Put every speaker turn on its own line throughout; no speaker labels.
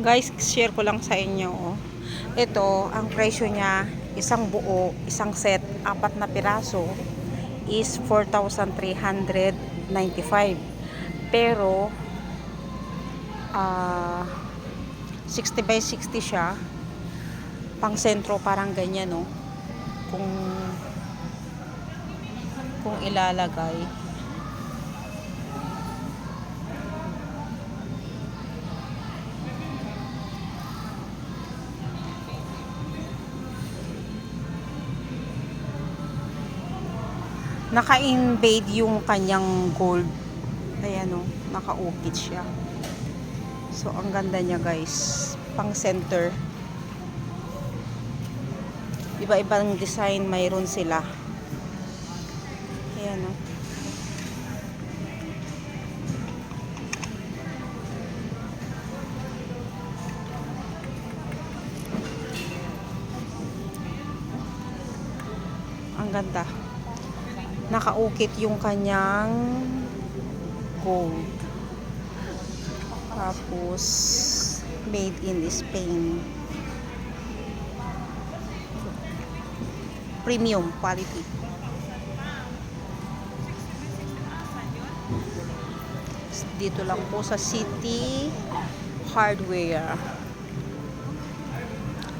Guys, share ko lang sa inyo. oh. Ito, ang presyo niya, isang buo, isang set, apat na piraso, is 4,395. Pero, ah 60 by 60 siya. Pang sentro, parang ganyan, no? Kung, kung ilalagay. Naka-invade yung kanyang gold. Ayan o, naka-ukit siya. So, ang ganda niya guys. Pang center. Iba-ibang design mayroon sila. Ayan o. Ang ganda nakaukit yung kanyang gold. Tapos, made in Spain. Premium quality. Dito lang po sa City Hardware.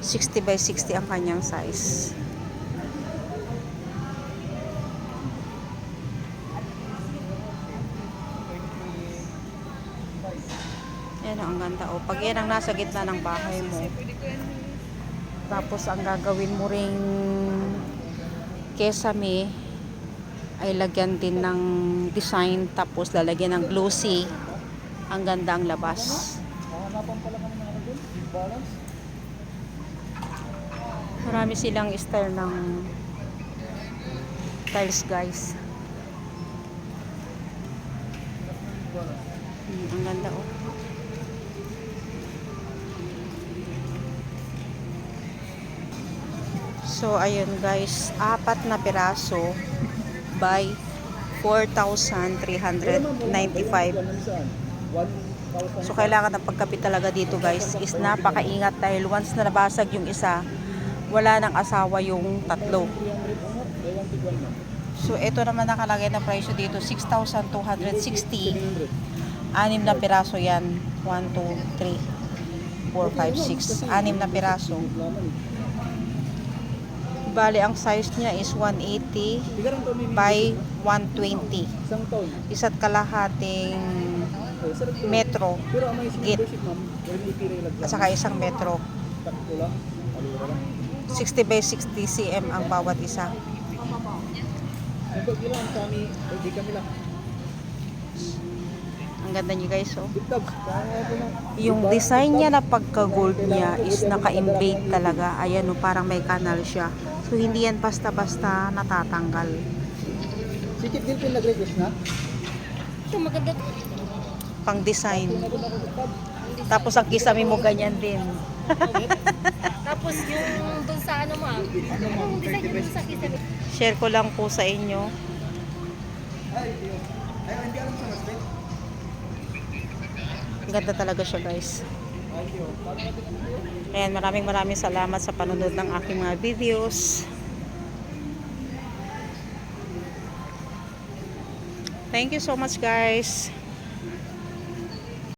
60 by 60 ang kanyang size. Yan ang ganda. O, pag yan ang nasa gitna ng bahay mo, tapos ang gagawin mo ring kesame ay lagyan din ng design tapos lalagyan ng glossy. Ang ganda ang labas. Marami silang style ng tiles guys. Hmm, ang ganda oh So, ayun guys, apat na piraso by 4,395. So, kailangan ng pagkapit talaga dito guys is napakaingat dahil once na nabasag yung isa, wala nang asawa yung tatlo. So, ito naman nakalagay na presyo dito, 6,260. Anim na piraso yan. 1, 2, 3, 4, 5, 6. Anim na piraso. Bali, ang size niya is 180 by 120.
Isang taon.
Isa't kalahating metro Git. at saka isang metro.
Takto lang. Alura lang.
60 by 60 cm ang bawat isa. Ang ganda niyo guys, oh. Yung design niya na pagka-gold niya is naka-embed talaga. Ayan, oh, parang may kanal siya. So, hindi yan basta-basta natatanggal.
Si Kit Gilpin nag-request na.
Ito maganda to.
Pang design. Tapos ang kisame mo ganyan din.
Tapos yung dun sa ano ma'am. Yung design yung dun sa kisame.
Share ko lang po sa inyo. Ganda talaga siya guys. Ayan, maraming maraming salamat sa panonood ng aking mga videos. Thank you so much guys.